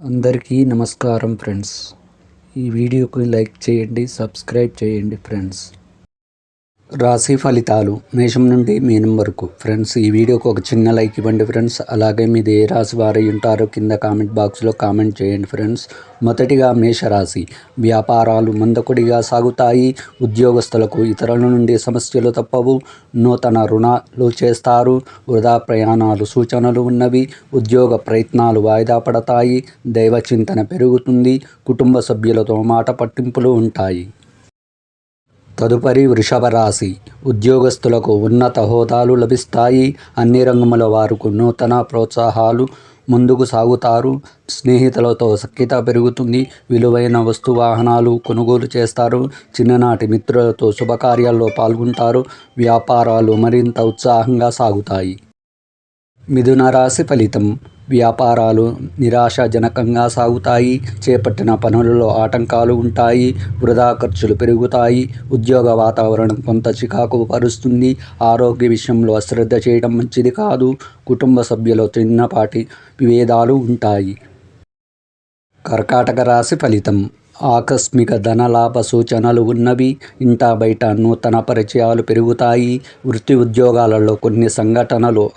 అందరికీ నమస్కారం ఫ్రెండ్స్. ఈ వీడియోకి లైక్ చేయండి సబ్స్క్రైబ్ చేయండి ఫ్రెండ్స్. రాశి ఫలితాలు మేషం నుండి మీనం వరకు ఫ్రెండ్స్ ఈ వీడియోకి ఒక చిన్న లైక్ ఇవ్వండి ఫ్రెండ్స్. అలాగే మీది ఏ రాశి వారు ఉంటారో కింద కామెంట్ బాక్స్లో కామెంట్ చేయండి ఫ్రెండ్స్. మొదటిగా మేషరాశి. వ్యాపారాలు మందకొడిగా సాగుతాయి. ఉద్యోగస్తులకు ఇతరుల నుండి సమస్యలు తప్పవు. నూతన రుణాలు చేస్తారు. వృధా ప్రయాణాలు సూచనలు ఉన్నవి. ఉద్యోగ ప్రయత్నాలు వాయిదా పడతాయి. దైవ చింతన పెరుగుతుంది. కుటుంబ సభ్యులతో మాట పట్టింపులు ఉంటాయి. తదుపరి వృషభ రాశి. ఉద్యోగస్తులకు ఉన్నత హోదాలు లభిస్తాయి. అన్ని రంగముల వారికి నూతన ప్రోత్సాహాలు ముందుకు సాగుతారు. స్నేహితులతో సఖ్యత పెరుగుతుంది. విలువైన వస్తు వాహనాలు కొనుగోలు చేస్తారు. చిన్ననాటి మిత్రులతో శుభకార్యాల్లో పాల్గొంటారు. వ్యాపారాలు మరింత ఉత్సాహంగా సాగుతాయి. మిథున రాశి ఫలితం. వ్యాపారాలు నిరాశాజనకంగా సాగుతాయి. చేపట్టిన పనులలో ఆటంకాలు ఉంటాయి. వృధా ఖర్చులు పెరుగుతాయి. ఉద్యోగ వాతావరణం కొంత చికాకు పరుస్తుంది. ఆరోగ్య విషయంలో అశ్రద్ధ చేయడం మంచిది కాదు. కుటుంబ సభ్యులు చిన్నపాటి విభేదాలు ఉంటాయి. కర్కాటక రాశి ఫలితం. ఆకస్మిక ధనలాభ సూచనలు ఉన్నవి. ఇంటా బయట నూతన పరిచయాలు పెరుగుతాయి. వృత్తి ఉద్యోగాలలో కొన్ని సంఘటనలు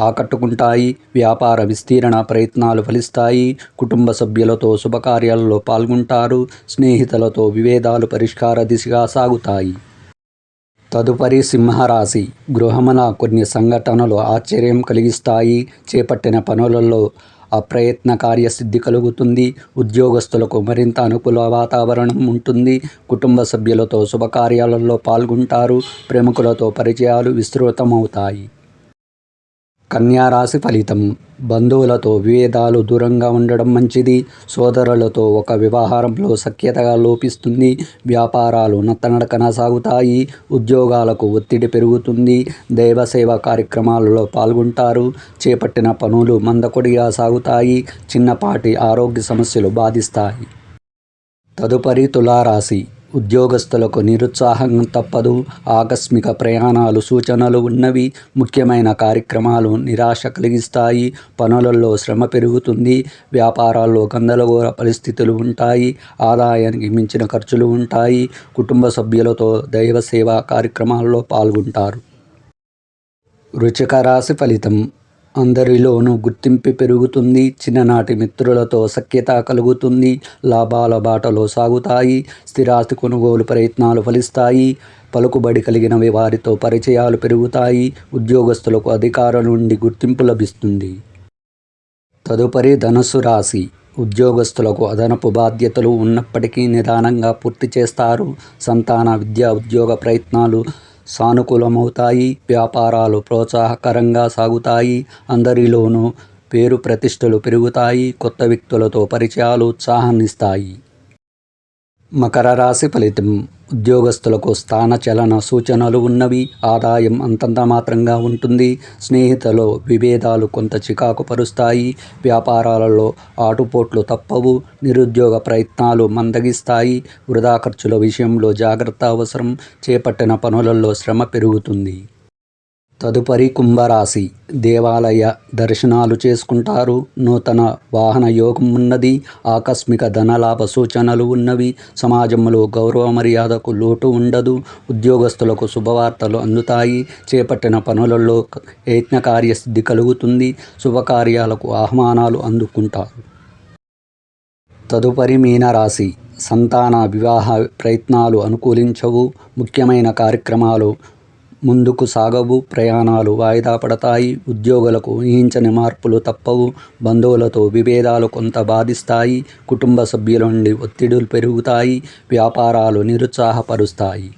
ఆకట్టుకుంటాయి. వ్యాపార విస్తీరణ ప్రయత్నాలు ఫలిస్తాయి. కుటుంబ సభ్యులతో శుభకార్యాలలో పాల్గొంటారు. స్నేహితులతో వివేదాలు పరిష్కార దిశగా సాగుతాయి. తదుపరి సింహరాశి. గృహమున కొన్ని సంఘటనలు ఆశ్చర్యం కలిగిస్తాయి. చేపట్టిన పనులలో అప్రయత్న కార్యసిద్ధి కలుగుతుంది. ఉద్యోగస్తులకు మరింత అనుకూల వాతావరణం ఉంటుంది. కుటుంబ సభ్యులతో శుభకార్యాలలో పాల్గొంటారు. ప్రముఖులతో పరిచయాలు విస్తృతమవుతాయి. కన్యారాశి ఫలితం. బంధువులతో విభేదాలు దూరంగా ఉండడం మంచిది. సోదరులతో ఒక వ్యవహారంలో సఖ్యతగా లోపిస్తుంది. వ్యాపారాలు నత్తనడకన సాగుతాయి. ఉద్యోగాలకు ఒత్తిడి పెరుగుతుంది. దైవసేవ కార్యక్రమాలలో పాల్గొంటారు. చేపట్టిన పనులు మందకొడిగా సాగుతాయి. చిన్నపాటి ఆరోగ్య సమస్యలు బాధిస్తాయి. తదుపరి తులారాశి. ఉద్యోగస్తులకు నిరుత్సాహం తప్పదు. ఆకస్మిక ప్రయాణాలు సూచనలు ఉన్నవి ముఖ్యమైన కార్యక్రమాలు నిరాశ కలిగిస్తాయి. పనులలో శ్రమ పెరుగుతుంది. వ్యాపారాల్లో గందరగోళ పరిస్థితులు ఉంటాయి. ఆదాయానికి మించిన ఖర్చులు ఉంటాయి. కుటుంబ సభ్యులతో దైవ సేవా కార్యక్రమాల్లో పాల్గొంటారు. రుచిక రాశి ఫలితం. అందరిలోనూ గుర్తింపు పెరుగుతుంది చిన్ననాటి మిత్రులతో సఖ్యత కలుగుతుంది లాభాల బాటలో సాగుతాయి స్థిరాస్తి కొనుగోలు ప్రయత్నాలు ఫలిస్తాయి పలుకుబడి కలిగినవి వారితో పరిచయాలు పెరుగుతాయి ఉద్యోగస్తులకు అధికారుల నుండి గుర్తింపు లభిస్తుంది. తదుపరి ధనుసు రాశి. ఉద్యోగస్తులకు అదనపు బాధ్యతలు ఉన్నప్పటికీ నిదానంగా పూర్తి చేస్తారు. సంతాన విద్యా ఉద్యోగ ప్రయత్నాలు సానుకూలమవుతాయి వ్యాపారాలు ప్రోత్సాహకరంగా సాగుతాయి అందరిలోనూ పేరు ప్రతిష్టలు పెరుగుతాయి కొత్త వ్యక్తులతో పరిచయాలు ఉత్సాహాన్నిస్తాయి. మకర రాశి ఫలితం ఉద్యోగస్తులకు స్థాన చలన సూచనలు ఉన్నవి. ఆదాయం అంతంత మాత్రంగా ఉంటుంది. స్నేహితులు విభేదాలు కొంత చికాకు పరుస్తాయి. వ్యాపారాలలో ఆటుపోట్లు తప్పవు. నిరుద్యోగ ప్రయత్నాలు మందగిస్తాయి. వృధా ఖర్చుల విషయంలో జాగ్రత్త అవసరం. చేపట్టిన పనులలో శ్రమ పెరుగుతుంది. తదుపరి కుంభరాశి. దేవాలయ దర్శనాలు చేసుకుంటారు. నూతన వాహన యోగం ఉన్నది. ఆకస్మిక ధనలాభ సూచనలు ఉన్నవి. సమాజంలో గౌరవ మర్యాదకు లోటు ఉండదు. ఉద్యోగస్తులకు శుభవార్తలు అందుతాయి. చేపట్టిన పనులలో యజ్ఞకార్యసిద్ధి కలుగుతుంది. శుభకార్యాలకు ఆహ్వానాలు అందుకుంటారు. తదుపరి మీనరాశి. సంతాన వివాహ ప్రయత్నాలు అనుకూలించవు. ముఖ్యమైన కార్యక్రమాలు ముందుకు సాగవు ప్రయాణాలు వాయిదా పడతాయి ఉద్యోగులకు ఊహించని మార్పులు తప్పవు బంధువులతో విభేదాలు కొంత బాధిస్తాయి కుటుంబ సభ్యుల నుండి ఒత్తిడులు పెరుగుతాయి వ్యాపారాలు నిరుత్సాహపరుస్తాయి.